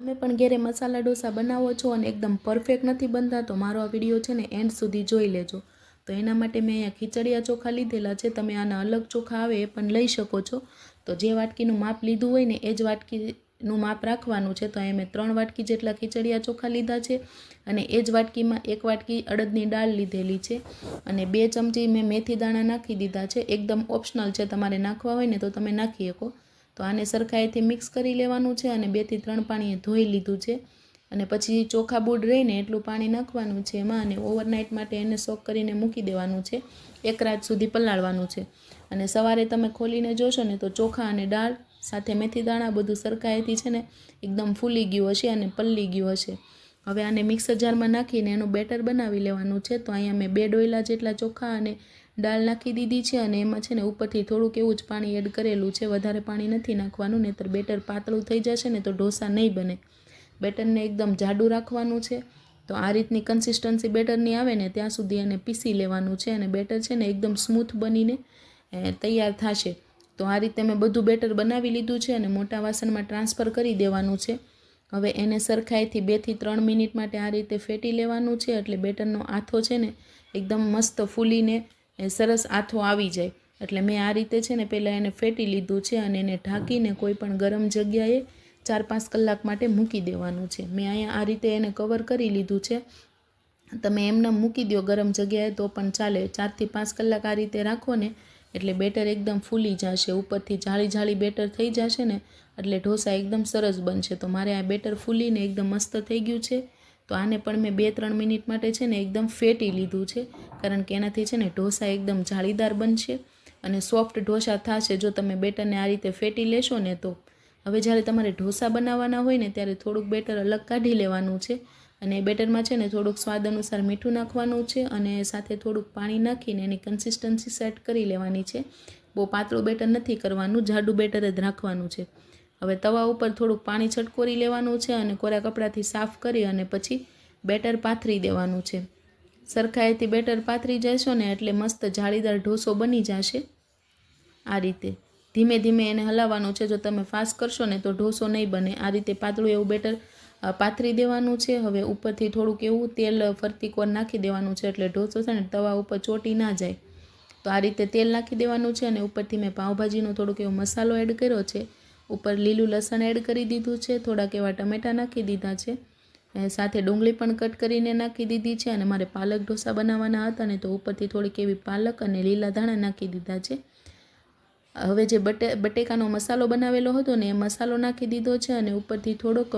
તમે પણ ઘેરે મસાલા ઢોસા બનાવો છો અને એકદમ પરફેક્ટ નથી બનતા, તો મારો આ વીડિયો છે ને એન્ડ સુધી જોઈ લેજો. તો એના માટે મેં અહીંયા ખીચડિયા ચોખા લીધેલા છે, તમે આના અલગ ચોખા આવે એ પણ લઈ શકો છો. તો જે વાટકીનું માપ લીધું હોય ને, એ જ વાટકીનું માપ રાખવાનું છે. તો અહીંયા મેં ત્રણ વાટકી જેટલા ખીચડિયા ચોખા લીધા છે અને એ જ વાટકીમાં એક વાટકી અડદની દાળ લીધેલી છે અને બે ચમચી મેં મેથી દાણા નાખી દીધા છે. એકદમ ઓપ્શનલ છે, તમારે નાખવા હોય ને તો તમે નાખી શકો. તો આને સરખાઈથી મિક્સ કરી લેવાનું છે અને બેથી ત્રણ પાણીએ ધોઈ લીધું છે. અને પછી ચોખા બુડ રહીને એટલું પાણી નાખવાનું છે એમાં અને ઓવરનાઇટ માટે એને સોક કરીને મૂકી દેવાનું છે. એક રાત સુધી પલાળવાનું છે. અને સવારે તમે ખોલીને જોશો ને તો ચોખા અને દાળ સાથે મેથી દાણા બધું સરખાઈથી છે ને એકદમ ફૂલી ગયું હશે અને પલ્લી ગયું હશે. હવે આને મિક્સર જારમાં નાખીને એનું બેટર બનાવી લેવાનું છે. તો અહીંયા મેં બે ડોયલા જેટલા ચોખા અને દાળ નાખી દીધી છે અને એમાં છે ને ઉપરથી થોડુંક એવું જ પાણી એડ કરેલું છે. વધારે પાણી નથી નાખવાનું, નહીતર બેટર પાતળું થઈ જશે ને તો ઢોસા નહીં બને. બેટરને એકદમ જાડું રાખવાનું છે. તો આ રીતની કન્સિસ્ટન્સી બેટરની આવે ને ત્યાં સુધી એને પીસી લેવાનું છે અને બેટર છે ને એકદમ સ્મૂથ બનીને તૈયાર થશે. તો આ રીતે મેં બધું બેટર બનાવી લીધું છે અને મોટા વાસણમાં ટ્રાન્સફર કરી દેવાનું છે. હવે એને સરખાઈથી બેથી ત્રણ મિનિટ માટે આ રીતે ફેટી લેવાનું છે, એટલે બેટરનો આથો છે ને એકદમ મસ્ત ફૂલીને સરસ આથો આવી જાય. એટલે મેં આ રીતે છે ને પહેલાં એને ફેટી લીધું છે અને એને ઢાંકીને કોઈ પણ ગરમ જગ્યાએ ચાર પાંચ કલાક માટે મૂકી દેવાનું છે. મેં અહીંયા આ રીતે એને કવર કરી લીધું છે. તમે એમને મૂકી દો ગરમ જગ્યાએ તો પણ ચાલે. ચારથી પાંચ કલાક આ રીતે રાખો ને એટલે બેટર એકદમ ફૂલી જશે, ઉપરથી જાળી જાળી બેટર થઈ જશે ને, એટલે ઢોસા એકદમ સરસ બનશે. તો મારે આ બેટર ફૂલીને એકદમ મસ્ત થઈ ગયું છે. તો આને પણ મેં બે ત્રણ મિનિટ માટે છે ને એકદમ ફેટી લીધું છે. કારણ કે એનાથી છે ને ઢોસા એકદમ જાળીદાર બનશે અને સોફ્ટ ઢોસા થશે. જો તમે બેટરને આ રીતે ફેટી લેશો ને તો. હવે જ્યારે તમારે ઢોસા બનાવવાના હોય ને ત્યારે થોડુંક બેટર અલગ કાઢી લેવાનું છે. અને બેટરમાં છે ને થોડુંક સ્વાદ અનુસાર મીઠું નાખવાનું છે અને સાથે થોડુંક પાણી નાખીને એની કન્સિસ્ટન્સી સેટ કરી લેવાની છે. બહુ પાતળું બેટર નથી કરવાનું, જાડું બેટર જ રાખવાનું છે. હવે તવા ઉપર થોડુંક પાણી છટકોરી લેવાનું છે અને કોરા કપડાથી સાફ કરી અને પછી બેટર પાથરી દેવાનું છે. સરખાઈથી બેટર પાથરી જશો ને એટલે મસ્ત જાળીદાર ઢોસો બની જશે. આ રીતે. ધીમે ધીમે એને હલાવવાનું છે. જો તમે ફાસ્ટ કરશો ને તો ઢોસો નહીં બને. આ રીતે પાતળું એવું બેટર પાથરી દેવાનું છે. હવે ઉપરથી થોડુંક એવું તેલ ફરતી કોર નાખી દેવાનું છે એટલે ઢોસો છે ને તવા ઉપર ચોટી ના જાય. તો આ રીતે તેલ નાખી દેવાનું છે અને ઉપરથી મેં પાઉંભાજીનો થોડોક એવો મસાલો એડ કર્યો છે. ઉપર લીલું લસણ એડ કરી દીધું છે. થોડાક એવા ટમેટાં નાખી દીધા છે. સાથે ડુંગળી પણ કટ કરીને નાખી દીધી છે અને મારે પાલક ઢોસા બનાવવાના હતા ને તો ઉપરથી થોડીક એવી પાલક અને લીલા ધાણા નાખી દીધા છે. હવે જે બટે, બટેકાનો મસાલો બનાવેલો હતો ને એ મસાલો નાખી દીધો છે અને ઉપરથી થોડોક